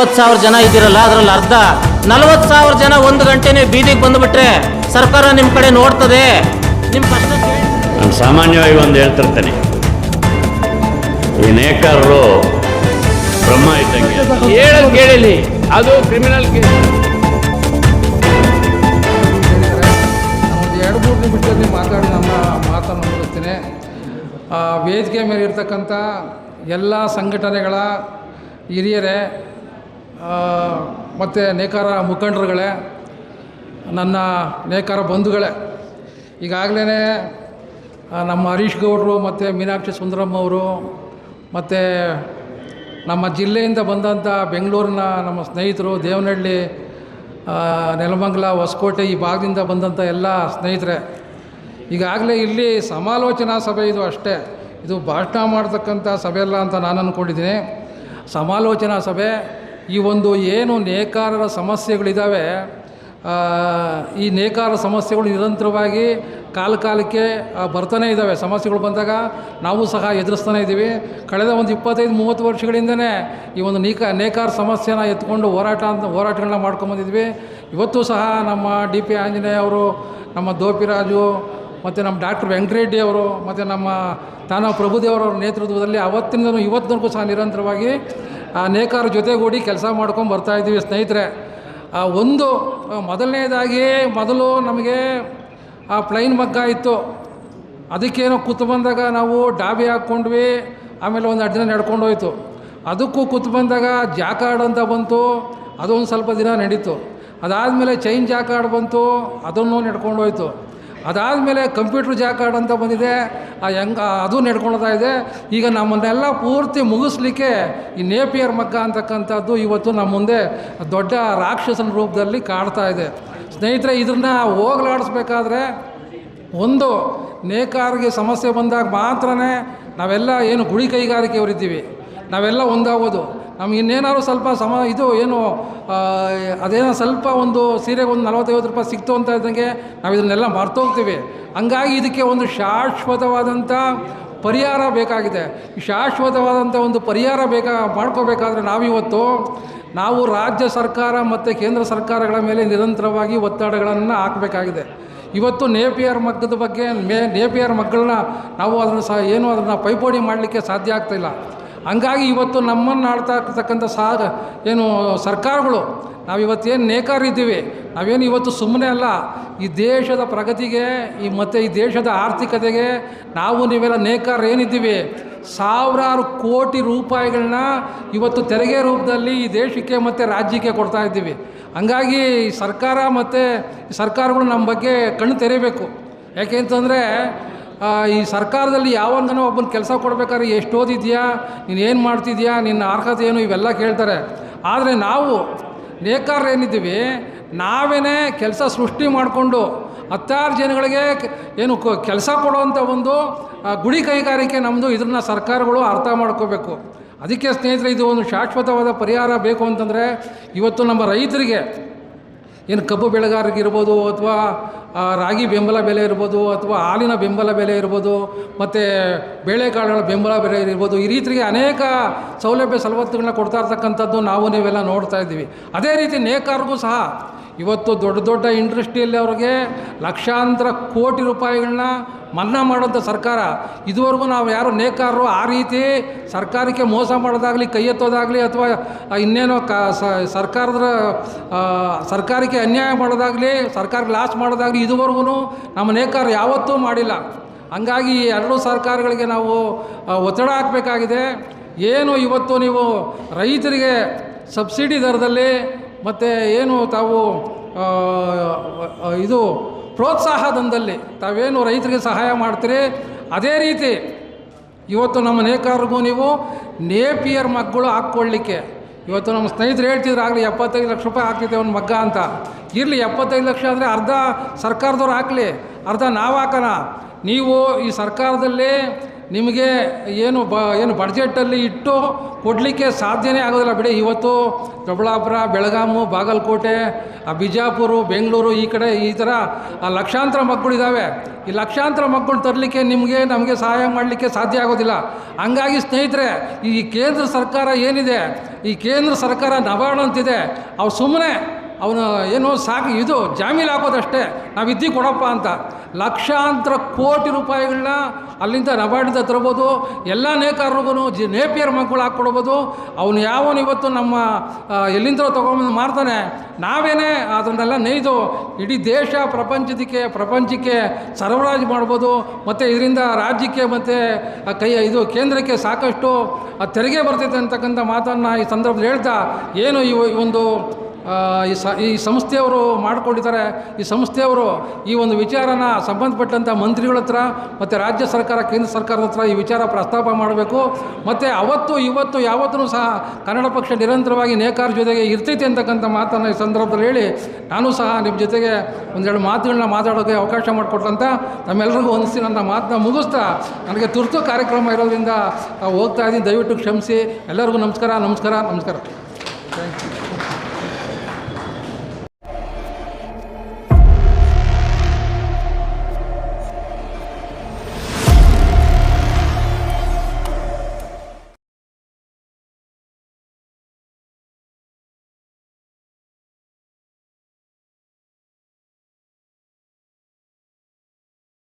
ಎಂಬತ್ತು ಸಾವಿರ ಜನ ಇದ್ದೀರಲ್ಲ ಅದರಲ್ಲಿ ಅರ್ಧ. ನಲವತ್ತು ಸಾವಿರ ಜನ ಒಂದು ಗಂಟೆನೇ ಬೀದಿಗೆ ಬಂದುಬಿಟ್ರೆ ಸರ್ಕಾರ ನಿಮ್ಮ ಕಡೆ ನೋಡ್ತದೆ. ನಿಮ್ಮ ಕಷ್ಟ ನಾನು ಸಾಮಾನ್ಯವಾಗಿ ಒಂದು ಹೇಳ್ತಿರ್ತೇನೆ. ಈ ನೇಕಾರರು ಬ್ರಹ್ಮ ಇದ್ದಂಗೆ ಹೇಳೋದು ಕೇಳಿಲಿ ಅದು ಕ್ರಿಮಿನಲ್ ಕೇಸ್ ಒಂದು ಎರಡು ಮೂರು ನಿಮಿಷದಲ್ಲಿ ಮಾತಾಡಿ ನಮ್ಮ ಮಾತನ್ನು ಮುಗಿಸ್ತೇನೆ. ಆ, ವೇದಿಕೆ ಮೇಲೆ ಇರ್ತಕ್ಕಂಥ ಎಲ್ಲ ಸಂಘಟನೆಗಳ ಹಿರಿಯರೇ ಮತ್ತು ನೇಕಾರ ಮುಖಂಡರುಗಳೇ, ನನ್ನ ನೇಕಾರ ಬಂಧುಗಳೇ ಈಗಾಗಲೇ ನಮ್ಮ ಹರೀಶ್ ಗೌಡರು ಮತ್ತು ಮೀನಾಕ್ಷಿ ಸುಂದರಮ್ಮ ಅವರು, ಮತ್ತು ನಮ್ಮ ಜಿಲ್ಲೆಯಿಂದ ಬಂದಂಥ ಬೆಂಗಳೂರಿನ ನಮ್ಮ ಸ್ನೇಹಿತರು ದೇವನಹಳ್ಳಿ ನೆಲಮಂಗಲ, ಹೊಸಕೋಟೆ ಈ ಭಾಗದಿಂದ ಬಂದಂಥ ಎಲ್ಲ ಸ್ನೇಹಿತರೆ, ಈಗಾಗಲೇ ಇಲ್ಲಿ ಸಮಾಲೋಚನಾ ಸಭೆ ಇದು ಅಷ್ಟೇ. ಇದು ಭಾಷಣ ಮಾಡ್ತಕ್ಕಂಥ ಸಭೆ ಅಲ್ಲ ಅಂತ ನಾನು ಅಂದ್ಕೊಂಡಿದ್ದೀನಿ ಸಮಾಲೋಚನಾ ಸಭೆ ಈ ಒಂದು ಏನು ನೇಕಾರರ ಸಮಸ್ಯೆಗಳಿದ್ದಾವೆ ಈ ನೇಕಾರ ಸಮಸ್ಯೆಗಳು ನಿರಂತರವಾಗಿ ಕಾಲ ಕಾಲಕ್ಕೆ ಬರ್ತಾನೆ ಇದ್ದಾವೆ ಸಮಸ್ಯೆಗಳು ಬಂದಾಗ ನಾವು ಸಹ ಎದುರಿಸ್ತಾನೆ ಇದ್ದೀವಿ. ಕಳೆದ ಒಂದು ಇಪ್ಪತ್ತೈದು, ಮೂವತ್ತು ವರ್ಷಗಳಿಂದನೇ ಈ ಒಂದು ನೀಕ, ನೇಕಾರ ಸಮಸ್ಯೆನ ಎತ್ಕೊಂಡು ಹೋರಾಟ ಅಂತ, ಹೋರಾಟಗಳನ್ನ ಮಾಡ್ಕೊಂಬಂದಿದ್ವಿ ಇವತ್ತು ಸಹ ನಮ್ಮ ಡಿ ಪಿ ಆಂಜನೇಯ ಅವರು, ನಮ್ಮ ದೋಪಿರಾಜು, ಮತ್ತು ನಮ್ಮ ಡಾಕ್ಟರ್ ವೆಂಕಟರೆಡ್ಡಿ ಅವರು, ಮತ್ತು ನಮ್ಮ ತಾನ ಪ್ರಭುದೇವರವ್ರ ನೇತೃತ್ವದಲ್ಲಿ ಅವತ್ತಿನಿಂದ ಇವತ್ತಿನವರೆಗೂ ಸಹ ನಿರಂತರವಾಗಿ ಆ ನೇಕಾರ ಜೊತೆಗೂಡಿ ಕೆಲಸ ಮಾಡ್ಕೊಂಡು ಬರ್ತಾ ಇದ್ದೀವಿ ಸ್ನೇಹಿತರೆ. ಆ, ಒಂದು ಮೊದಲನೇದಾಗಿ ಮೊದಲು ನಮಗೆ ಆ ಪ್ಲೈನ್ ಮಗ್ಗ ಇತ್ತು. ಅದಕ್ಕೇನೋ ಕೂತು ಬಂದಾಗ ನಾವು ಡಾಬಿ ಹಾಕ್ಕೊಂಡ್ವಿ, ಆಮೇಲೆ ಒಂದು ಎರಡು ದಿನ ನಡ್ಕೊಂಡು ಹೋಯಿತು. ಅದಕ್ಕೂ ಕೂತು ಬಂದಾಗ ಜಾಕಾರ್ಡ್ ಅಂತ ಬಂತು, ಅದೊಂದು ಸ್ವಲ್ಪ ದಿನ ನಡೀತು. ಅದಾದಮೇಲೆ ಚೈನ್ ಜಾಕಾರ್ಡ್ ಬಂತು, ಅದನ್ನು ನಡ್ಕೊಂಡು ಹೋಯ್ತು. ಅದಾದಮೇಲೆ ಕಂಪ್ಯೂಟ್ರ್ ಜಾಕಾರ್ಡ್ ಅಂತ ಬಂದಿದೆ. ಆ ಹೆಂಗ ಅದು ನಡ್ಕೊಳ್ತಾ ಇದೆ. ಈಗ ನಮ್ಮನ್ನೆಲ್ಲ ಪೂರ್ತಿ ಮುಗಿಸ್ಲಿಕ್ಕೆ ಈ ನೇಪಿಯರ್ ಮಗ್ಗ ಅಂತಕ್ಕಂಥದ್ದು ಇವತ್ತು ನಮ್ಮ ಮುಂದೆ ದೊಡ್ಡ ರಾಕ್ಷಸನ ರೂಪದಲ್ಲಿ ಕಾಡ್ತಾ ಇದೆ. ಸ್ನೇಹಿತರೆ ಇದನ್ನ ಹೋಗ್ಲಾಡಿಸ್ಬೇಕಾದ್ರೆ ಒಂದು, ನೇಕಾರಿಗೆ ಸಮಸ್ಯೆ ಬಂದಾಗ ಮಾತ್ರನೇ ನಾವೆಲ್ಲ ಏನು ಗುಡಿ ಕೈಗಾರಿಕೆಯವರಿದ್ದೀವಿ. ನಾವೆಲ್ಲ ಒಂದಾಗೋದು. ನಮ್ಗೆ ಇನ್ನೇನಾದ್ರು ಸ್ವಲ್ಪ ಸಮ ಇದು ಏನು ಅದೇನೋ ಸ್ವಲ್ಪ ಒಂದು ಸೀರೆಗೆ ಒಂದು ನಲವತ್ತೈವತ್ತು ರೂಪಾಯಿ ಸಿಕ್ತು ಅಂತ ಇದ್ದಂಗೆ ನಾವು ಇದನ್ನೆಲ್ಲ ಮರ್ತೋಗ್ತೀವಿ. ಹಂಗಾಗಿ ಇದಕ್ಕೆ ಒಂದು ಶಾಶ್ವತವಾದಂಥ ಪರಿಹಾರ ಬೇಕಾಗಿದೆ. ಶಾಶ್ವತವಾದಂಥ ಒಂದು ಪರಿಹಾರ ಬೇಕಾ, ಮಾಡ್ಕೋಬೇಕಾದ್ರೆ ನಾವಿವತ್ತು ನಾವು ರಾಜ್ಯ ಸರ್ಕಾರ ಮತ್ತು ಕೇಂದ್ರ ಸರ್ಕಾರಗಳ ಮೇಲೆ ನಿರಂತರವಾಗಿ ಒತ್ತಡಗಳನ್ನು ಹಾಕಬೇಕಾಗಿದೆ. ಇವತ್ತು ನೇಪಿಯರ್ ಮಗ್ಗದ ಬಗ್ಗೆ ಮೇ, ನೇಪಿಯರ್ ಮಕ್ಕಳನ್ನ ನಾವು ಅದನ್ನು ಸಹ, ಏನು ಅದನ್ನು ಪೈಪೋಟಿ ಮಾಡಲಿಕ್ಕೆ ಸಾಧ್ಯ ಆಗ್ತಾಯಿಲ್ಲ ಹಂಗಾಗಿ ಇವತ್ತು ನಮ್ಮನ್ನು ಆಡ್ತಾ ಇರ್ತಕ್ಕಂಥ ಸಾ ಏನು ಸರ್ಕಾರಗಳು ನಾವು ಇವತ್ತೇನು ನೇಕಾರಿದ್ದೀವಿ ನಾವೇನು ಇವತ್ತು ಸುಮ್ಮನೆ ಅಲ್ಲ, ಈ ದೇಶದ ಪ್ರಗತಿಗೆ, ಈ ಮತ್ತು ಈ ದೇಶದ ಆರ್ಥಿಕತೆಗೆ ನಾವು ನೀವೆಲ್ಲ ನೇಕಾರ ಏನಿದ್ದೀವಿ, ಸಾವಿರಾರು ಕೋಟಿ ರೂಪಾಯಿಗಳನ್ನ ಇವತ್ತು ತೆರಿಗೆ ರೂಪದಲ್ಲಿ ಈ ದೇಶಕ್ಕೆ ಮತ್ತು ರಾಜ್ಯಕ್ಕೆ ಕೊಡ್ತಾ ಇದ್ದೀವಿ. ಹಂಗಾಗಿ ಸರ್ಕಾರ ಮತ್ತು ಸರ್ಕಾರಗಳು ನಮ್ಮ ಬಗ್ಗೆ ಕಣ್ಣು ತೆರೀಬೇಕು ಯಾಕೆ ಅಂತಂದರೆ ಈ ಸರ್ಕಾರದಲ್ಲಿ ಯಾವನ್ಗನೋ ಒಬ್ಬನ ಕೆಲಸ ಕೊಡಬೇಕಾದ್ರೆ ಎಷ್ಟು ಓದಿದ್ಯಾ? ನೀನು ಏನು ಮಾಡ್ತಿದ್ಯಾ? ನಿನ್ನ ಅರ್ಹತೆ ಏನು? ಇವೆಲ್ಲ ಕೇಳ್ತಾರೆ. ಆದರೆ ನಾವು ನೇಕಾರ ಏನಿದ್ದೀವಿ? ನಾವೇ ಕೆಲಸ ಸೃಷ್ಟಿ ಮಾಡಿಕೊಂಡು ಹತ್ತಾರು ಜನಗಳಿಗೆ ಏನು ಕೆಲಸ ಕೊಡುವಂಥ ಒಂದು ಗುಡಿ ಕೈಗಾರಿಕೆ ನಮ್ಮದು ಇದನ್ನು ಸರ್ಕಾರಗಳು ಅರ್ಥ ಮಾಡ್ಕೋಬೇಕು. ಅದಕ್ಕೆ ಸ್ನೇಹಿತರೆ, ಇದು ಒಂದು ಶಾಶ್ವತವಾದ ಪರಿಹಾರ ಬೇಕು ಅಂತಂದರೆ ಇವತ್ತು ನಮ್ಮ ರೈತರಿಗೆ ಏನು ಕಬ್ಬು ಬೆಳೆಗಾರರಿಗಿರ್ಬೋದು ಅಥವಾ ರಾಗಿ ಬೆಂಬಲ ಬೆಲೆ ಇರ್ಬೋದು ಅಥವಾ ಹಾಲಿನ ಬೆಂಬಲ ಬೆಲೆ ಇರ್ಬೋದು, ಮತ್ತು ಬೇಳೆಕಾಳುಗಳ ಬೆಂಬಲ ಬೆಲೆ ಇರ್ಬೋದು, ಈ ರೀತಿಗೆ ಅನೇಕ ಸೌಲಭ್ಯ ಸವಲತ್ತುಗಳನ್ನ ಕೊಡ್ತಾ ಇರ್ತಕ್ಕಂಥದ್ದು ನಾವು ನೀವೆಲ್ಲ ನೋಡ್ತಾ ಇದ್ದೀವಿ. ಅದೇ ರೀತಿ ನೇಕಾರರಿಗೂ ಸಹ ಇವತ್ತು ದೊಡ್ಡ ದೊಡ್ಡ ಇಂಡಸ್ಟ್ರಿಯಲ್ಲಿ ಅವ್ರಿಗೆ ಲಕ್ಷಾಂತರ ಕೋಟಿ ರೂಪಾಯಿಗಳನ್ನ ಮನ್ನಾ ಮಾಡೋಂಥ ಸರ್ಕಾರ. ಇದುವರೆಗೂ ನಾವು ಯಾರು ನೇಕಾರರು ಆ ರೀತಿ ಸರ್ಕಾರಕ್ಕೆ ಮೋಸ ಮಾಡೋದಾಗಲಿ, ಕೈ ಎತ್ತೋದಾಗಲಿ ಅಥವಾ ಇನ್ನೇನೋ ಕ ಸರ್ಕಾರದ ಸರ್ಕಾರಕ್ಕೆ ಅನ್ಯಾಯ ಮಾಡೋದಾಗಲಿ, ಸರ್ಕಾರಕ್ಕೆ ಲಾಸ್ ಮಾಡೋದಾಗಲಿ ಇದುವರೆಗೂ ನಮ್ಮ ನೇಕಾರ ಯಾವತ್ತೂ ಮಾಡಿಲ್ಲ. ಹಂಗಾಗಿ ಈ ಎರಡೂ ಸರ್ಕಾರಗಳಿಗೆ ನಾವು ಒತ್ತಡ ಹಾಕಬೇಕಾಗಿದೆ. ಏನು ಇವತ್ತು ನೀವು ರೈತರಿಗೆ ಸಬ್ಸಿಡಿ ದರದಲ್ಲಿ ಮತ್ತು ಏನು ತಾವು ಇದು ಪ್ರೋತ್ಸಾಹಧನದಲ್ಲಿ ತಾವೇನು ರೈತರಿಗೆ ಸಹಾಯ ಮಾಡ್ತೀರಿ? ಅದೇ ರೀತಿ ಇವತ್ತು ನಮ್ಮ ನೇಕಾರರಿಗೂ ನೀವು ನೇಪಿಯರ್ ಮಗ್ಗಳು ಹಾಕ್ಕೊಳ್ಳಿಕ್ಕೆ. ಇವತ್ತು ನಮ್ಮ ಸ್ನೇಹಿತರು ಹೇಳ್ತಿದ್ರು, ಆಗಲಿ ಎಪ್ಪತ್ತೈದು ಲಕ್ಷ ರೂಪಾಯಿ ಹಾಕ್ತಿದ್ದೆ ಒಂದು ಮಗ್ಗ ಅಂತ. ಇರಲಿ, ಎಪ್ಪತ್ತೈದು ಲಕ್ಷ ಅಂದರೆ ಅರ್ಧ ಸರ್ಕಾರದವ್ರು ಹಾಕಲಿ, ಅರ್ಧ ನಾವು ಹಾಕೋಣ. ನೀವು ಈ ಸರ್ಕಾರದಲ್ಲಿ ನಿಮಗೆ ಏನು ಬ, ಏನು ಬಡ್ಜೆಟಲ್ಲಿ ಇಟ್ಟು ಕೊಡಲಿಕ್ಕೆ ಸಾಧ್ಯನೇ ಆಗೋದಿಲ್ಲ. ಬಿಡಿ, ಇವತ್ತು ದೊಡ್ಡಬಳ್ಳಾಪುರ ಬೆಳಗಾಮು ಬಾಗಲಕೋಟೆ ಬಿಜಾಪುರ, ಬೆಂಗಳೂರು ಈ ಕಡೆ ಈ ಥರ ಲಕ್ಷಾಂತರ ಮಕ್ಕಳಿದ್ದಾವೆ ಈ ಲಕ್ಷಾಂತರ ಮಕ್ಕಳು ತರಲಿಕ್ಕೆ ನಿಮಗೆ, ನಮಗೆ ಸಹಾಯ ಮಾಡಲಿಕ್ಕೆ ಸಾಧ್ಯ ಆಗೋದಿಲ್ಲ. ಹಂಗಾಗಿ ಸ್ನೇಹಿತರೆ, ಈ ಕೇಂದ್ರ ಸರ್ಕಾರ ಏನಿದೆ? ಈ ಕೇಂದ್ರ ಸರ್ಕಾರ ನಬಾರ್ಡ್ ಅಂತಿದೆ. ಅವ್ರು ಸುಮ್ಮನೆ ಅವನು ಏನು ಸಾಕು, ಇದು ಜಾಮೀನು ಹಾಕೋದಷ್ಟೇ. ನಾವು ಇದ್ದಿ ಕೊಡಪ್ಪ ಅಂತ. ಲಕ್ಷಾಂತರ ಕೋಟಿ ರೂಪಾಯಿಗಳನ್ನ ಅಲ್ಲಿಂದ ನಬಾರ್ಡಿಂದ ತರ್ಬೋದು ಎಲ್ಲ ನೇಕಾರರಿಗೂ ಜಿ ನೇಪಿಯರ್ ಮಕ್ಕಳು ಹಾಕ್ಕೊಡ್ಬೋದು. ಅವನು ಯಾವನು ಇವತ್ತು ನಮ್ಮ ಎಲ್ಲಿಂದ ತೊಗೊಂಬಂದು ಮಾರ್ತಾನೆ. ನಾವೇನೇ ಅದನ್ನೆಲ್ಲ ನೇಯ್ದು ಇಡೀ ದೇಶ ಪ್ರಪಂಚದಕ್ಕೆ, ಪ್ರಪಂಚಕ್ಕೆ ಸರಬರಾಜು ಮಾಡ್ಬೋದು. ಮತ್ತು ಇದರಿಂದ ರಾಜ್ಯಕ್ಕೆ ಮತ್ತು ಕೈ, ಇದು ಕೇಂದ್ರಕ್ಕೆ ಸಾಕಷ್ಟು ತೆರಿಗೆ ಬರ್ತೈತೆ ಅಂತಕ್ಕಂಥ ಮಾತನ್ನು ಈ ಸಂದರ್ಭದಲ್ಲಿ ಹೇಳ್ತಾ, ಏನು ಈ ಒಂದು ಈ ಸ, ಈ ಸಂಸ್ಥೆಯವರು ಮಾಡಿಕೊಂಡಿದ್ದಾರೆ. ಈ ಸಂಸ್ಥೆಯವರು ಈ ಒಂದು ವಿಚಾರನ ಸಂಬಂಧಪಟ್ಟಂಥ ಮಂತ್ರಿಗಳ ಹತ್ರ ಮತ್ತು ರಾಜ್ಯ ಸರ್ಕಾರ, ಕೇಂದ್ರ ಸರ್ಕಾರದ ಹತ್ರ ಈ ವಿಚಾರ ಪ್ರಸ್ತಾಪ ಮಾಡಬೇಕು. ಮತ್ತು ಅವತ್ತು, ಇವತ್ತು, ಯಾವತ್ತೂ ಸಹ ಕನ್ನಡ ಪಕ್ಷ ನಿರಂತರವಾಗಿ ನೇಕಾರ ಜೊತೆಗೆ ಇರ್ತೈತಿ ಅಂತಕ್ಕಂಥ ಮಾತನ್ನು ಈ ಸಂದರ್ಭದಲ್ಲಿ ಹೇಳಿ, ನಾನು ಸಹ ನಿಮ್ಮ ಜೊತೆಗೆ ಒಂದೆರಡು ಮಾತುಗಳನ್ನ ಮಾತಾಡೋಕ್ಕೆ ಅವಕಾಶ ಮಾಡಿಕೊಟ್ಟಂತ ನಮ್ಮೆಲ್ಲರಿಗೂ ಹೊಂದಿಸಿ ನನ್ನ ಮಾತನ್ನ ಮುಗಿಸ್ತಾ ನನಗೆ ತುರ್ತು ಕಾರ್ಯಕ್ರಮ ಇರೋದ್ರಿಂದ ಹೋಗ್ತಾ ಇದ್ದೀನಿ. ದಯವಿಟ್ಟು ಕ್ಷಮಿಸಿ. ಎಲ್ಲರಿಗೂ ನಮಸ್ಕಾರ ನಮಸ್ಕಾರ ನಮಸ್ಕಾರ. Thank you